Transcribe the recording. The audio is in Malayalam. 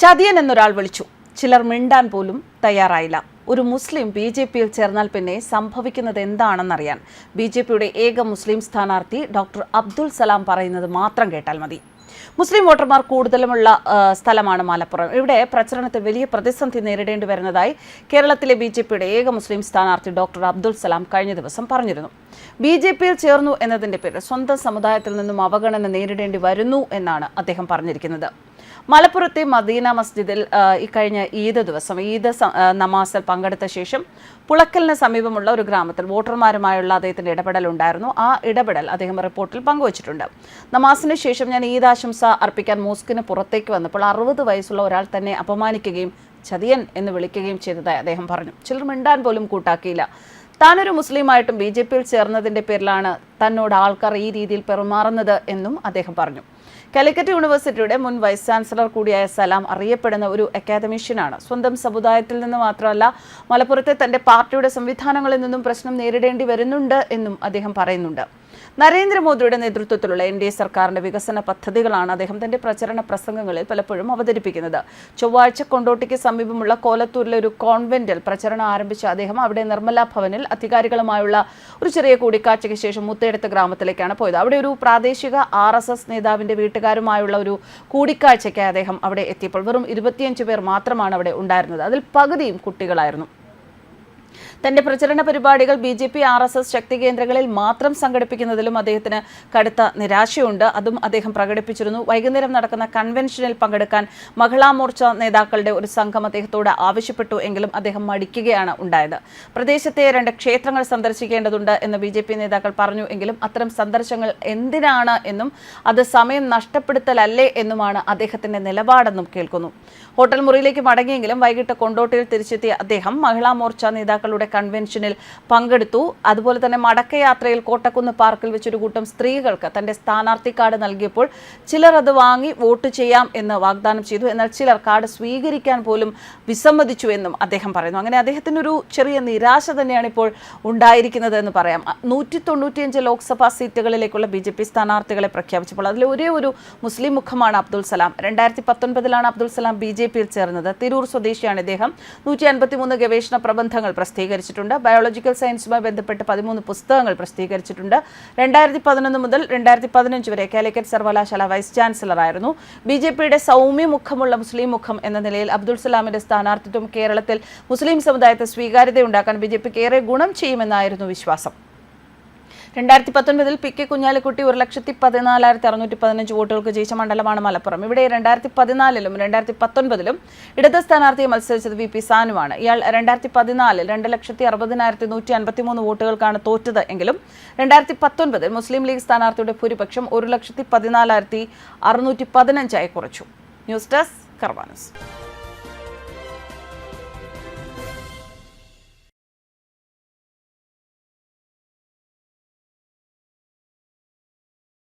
ചതിയൻ എന്നൊരാൾ വിളിച്ചു. ചിലർ മിണ്ടാൻ പോലും തയ്യാറായില്ല. ഒരു മുസ്ലിം ബി ജെ പിയിൽ ചേർന്നാൽ പിന്നെ സംഭവിക്കുന്നത് എന്താണെന്നറിയാൻ ബി ജെ പിയുടെ ഏക മുസ്ലിം സ്ഥാനാർത്ഥി ഡോക്ടർ അബ്ദുൽ സലാം പറയുന്നത് മാത്രം കേട്ടാൽ മതി. മുസ്ലിം വോട്ടർമാർ കൂടുതലുമുള്ള സ്ഥലമാണ് മലപ്പുറം. ഇവിടെ പ്രചരണത്തിൽ വലിയ പ്രതിസന്ധി നേരിടേണ്ടി വരുന്നതായി കേരളത്തിലെ ബി ജെ പിയുടെ ഏക മുസ്ലിം സ്ഥാനാർത്ഥി ഡോക്ടർ അബ്ദുൽ സലാം കഴിഞ്ഞ ദിവസം പറഞ്ഞിരുന്നു. ബി ജെ പിയിൽ ചേർന്നു എന്നതിന്റെ പേരിൽ സ്വന്തം സമുദായത്തിൽ നിന്നും അവഗണന നേരിടേണ്ടി വരുന്നു എന്നാണ് അദ്ദേഹം പറഞ്ഞിരിക്കുന്നത്. മലപ്പുറത്തെ മദീന മസ്ജിദിൽ ഇക്കഴിഞ്ഞ ഈദ് ദിവസം ഈദ് നമാസിൽ പങ്കെടുത്ത ശേഷം പുളക്കലിന് സമീപമുള്ള ഒരു ഗ്രാമത്തിൽ വോട്ടർമാരുമായുള്ള അദ്ദേഹത്തിന്റെ ഇടപെടൽ ഉണ്ടായിരുന്നു. ആ ഇടപെടൽ അദ്ദേഹം റിപ്പോർട്ടിൽ പങ്കുവച്ചിട്ടുണ്ട്. നമാസിന് ശേഷം ഞാൻ ഈദ് ആശംസ അർപ്പിക്കാൻ മോസ്കിന് പുറത്തേക്ക് വന്നപ്പോൾ അറുപത് വയസ്സുള്ള ഒരാൾ തന്നെ അപമാനിക്കുകയും ചതിയൻ എന്ന് വിളിക്കുകയും ചെയ്തതായി അദ്ദേഹം പറഞ്ഞു. ചിലർ മിണ്ടാൻ പോലും കൂട്ടാക്കിയില്ല. താനൊരു മുസ്ലിമായിട്ടും ബി ജെ പിയിൽ ചേർന്നതിന്റെ പേരിലാണ് തന്നോട് ആൾക്കാർ ഈ രീതിയിൽ പെരുമാറുന്നത് എന്നും അദ്ദേഹം പറഞ്ഞു. കാലിക്കറ്റ് യൂണിവേഴ്സിറ്റിയുടെ മുൻ വൈസ് ചാൻസലർ കൂടിയായ സലാം അറിയപ്പെടുന്ന ഒരു അക്കാദമിഷ്യനാണ്. സ്വന്തം സമുദായത്തിൽ നിന്ന് മാത്രമല്ല മലപ്പുറത്തെ തന്റെ പാർട്ടിയുടെ സംവിധാനങ്ങളിൽ നിന്നും പ്രശ്നം നേരിടേണ്ടി വരുന്നുണ്ട് എന്നും അദ്ദേഹം പറയുന്നുണ്ട്. നരേന്ദ്രമോദിയുടെ നേതൃത്വത്തിലുള്ള എൻ ഡി എ സർക്കാരിന്റെ വികസന പദ്ധതികളാണ് അദ്ദേഹം തന്റെ പ്രചരണ പ്രസംഗങ്ങളിൽ പലപ്പോഴും അവതരിപ്പിക്കുന്നത്. ചൊവ്വാഴ്ച കൊണ്ടോട്ടിക്ക് സമീപമുള്ള കോലത്തൂരിലെ ഒരു കോൺവെന്റിൽ പ്രചരണം ആരംഭിച്ച അദ്ദേഹം അവിടെ നിർമ്മല ഭവനിൽ അധികാരികളുമായുള്ള ഒരു ചെറിയ കൂടിക്കാഴ്ചയ്ക്ക് ശേഷം മുത്തേടത്ത് ഗ്രാമത്തിലേക്കാണ് പോയത്. അവിടെ ഒരു പ്രാദേശിക ആർ നേതാവിന്റെ വീട്ടുകാരുമായുള്ള ഒരു കൂടിക്കാഴ്ചയ്ക്ക് അദ്ദേഹം അവിടെ എത്തിയപ്പോൾ വെറും ഇരുപത്തിയഞ്ച് പേർ മാത്രമാണ് അവിടെ ഉണ്ടായിരുന്നത്. അതിൽ പകുതിയും കുട്ടികളായിരുന്നു. തന്റെ പ്രചരണ പരിപാടികൾ B J P R S S ശക്തി കേന്ദ്രങ്ങളിൽ മാത്രം സംഘടിപ്പിക്കുന്നതിലും അദ്ദേഹത്തിന് കടുത്ത നിരാശയുണ്ട്. അതും അദ്ദേഹം പ്രകടിപ്പിച്ചിരുന്നു. വൈകുന്നേരം നടക്കുന്ന കൺവെൻഷനിൽ പങ്കെടുക്കാൻ മഹിളാ മോർച്ച നേതാക്കളുടെ ഒരു സംഘം അദ്ദേഹത്തോട് ആവശ്യപ്പെട്ടു എങ്കിലും അദ്ദേഹം മടിക്കുകയാണ് ഉണ്ടായത്. പ്രദേശത്തെ രണ്ട് ക്ഷേത്രങ്ങൾ സന്ദർശിക്കേണ്ടതുണ്ട് എന്ന് ബി നേതാക്കൾ പറഞ്ഞു എങ്കിലും അത്തരം സന്ദർശനങ്ങൾ എന്തിനാണ് എന്നും അത് സമയം നഷ്ടപ്പെടുത്തലല്ലേ എന്നുമാണ് അദ്ദേഹത്തിന്റെ നിലപാടെന്നും കേൾക്കുന്നു. ഹോട്ടൽ മുറിയിലേക്ക് മടങ്ങിയെങ്കിലും വൈകിട്ട് കൊണ്ടോട്ടിയിൽ തിരിച്ചെത്തിയ അദ്ദേഹം മഹിളാ മോർച്ച നേതാക്കളുടെ കൺവെൻഷനിൽ പങ്കെടുത്തു. അതുപോലെ തന്നെ മടക്കയാത്രയിൽ കോട്ടക്കുന്ന് പാർക്കിൽ വെച്ചൊരു കൂട്ടം സ്ത്രീകൾക്ക് തന്റെ സ്ഥാനാർത്ഥി കാർഡ് നൽകിയപ്പോൾ ചിലർ അത് വാങ്ങി വോട്ട് ചെയ്യാം എന്ന് വാഗ്ദാനം ചെയ്തു. എന്നാൽ ചിലർ കാർഡ് സ്വീകരിക്കാൻ പോലും വിസമ്മതിച്ചു എന്നും അദ്ദേഹം പറയുന്നു. അങ്ങനെ അദ്ദേഹത്തിന് ഒരു ചെറിയ നിരാശ തന്നെയാണ് ഇപ്പോൾ ഉണ്ടായിരിക്കുന്നത് എന്ന് പറയാം. നൂറ്റി തൊണ്ണൂറ്റിയഞ്ച് ലോക്സഭാ സീറ്റുകളിലേക്കുള്ള ബി ജെ പി സ്ഥാനാർത്ഥികളെ പ്രഖ്യാപിച്ചപ്പോൾ അതിൽ ഒരേ ഒരു മുസ്ലിം മുഖമാണ് അബ്ദുൾ സലാം. രണ്ടായിരത്തി പത്തൊൻപതിലാണ് അബ്ദുൾ സലാം ബി ജെ പിയിൽ ചേർന്നത്. തിരൂർ സ്വദേശിയാണ് ഇദ്ദേഹം. നൂറ്റി അൻപത്തിമൂന്ന് ഗവേഷണ പ്രബന്ധങ്ങൾ പ്രസിദ്ധീകരിച്ചിട്ടുണ്ട് ബയോളജിക്കൽ സയൻസുമായി ബന്ധപ്പെട്ട് പതിമൂന്ന് പുസ്തകങ്ങൾ പ്രസിദ്ധീകരിച്ചിട്ടുണ്ട്. രണ്ടായിരത്തി പതിനൊന്ന് മുതൽ രണ്ടായിരത്തി പതിനഞ്ച് വരെ കാലിക്കറ്റ് സർവകലാശാല വൈസ് ചാൻസലറായിരുന്നു ബി ജെ പിയുടെ സൗമ്യ മുഖമുള്ള മുസ്ലിം മുഖം എന്ന നിലയിൽ അബ്ദുൾ സലാമിന്റെ സ്ഥാനാർത്ഥിത്വം കേരളത്തിൽ മുസ്ലിം സമുദായത്തെ സ്വീകാര്യതയുണ്ടാക്കാൻ ബി ജെ പിക്ക് ഏറെ ഗുണം ചെയ്യുമെന്നായിരുന്നു വിശ്വാസം. രണ്ടായിരത്തി പത്തൊൻപതിൽ പി കെ കുഞ്ഞാലിക്കുട്ടി ഒരു ലക്ഷത്തി പതിനാലായിരത്തി അറുന്നൂറ്റി പതിനഞ്ച് വോട്ടുകൾക്ക് ജയിച്ച മണ്ഡലമാണ് മലപ്പുറം. ഇവിടെ രണ്ടായിരത്തി പതിനാലിലും രണ്ടായിരത്തി പത്തൊൻപതിലും ഇടത് സ്ഥാനാർത്ഥിയെ മത്സരിച്ചത് വി പി സാനുവാണ്. ഇയാൾ രണ്ടായിരത്തി പതിനാലിൽ രണ്ട് ലക്ഷത്തി അറുപതിനായിരത്തി നൂറ്റി അൻപത്തി മൂന്ന് വോട്ടുകൾക്കാണ് തോറ്റത് എങ്കിലും രണ്ടായിരത്തി പത്തൊൻപതിൽ മുസ്ലിം ലീഗ് സ്ഥാനാർത്ഥിയുടെ ഭൂരിപക്ഷം ഒരു ലക്ഷത്തി പതിനാലായിരത്തി അറുന്നൂറ്റി പതിനഞ്ചായി കുറച്ചു. News desk കർവാനസ്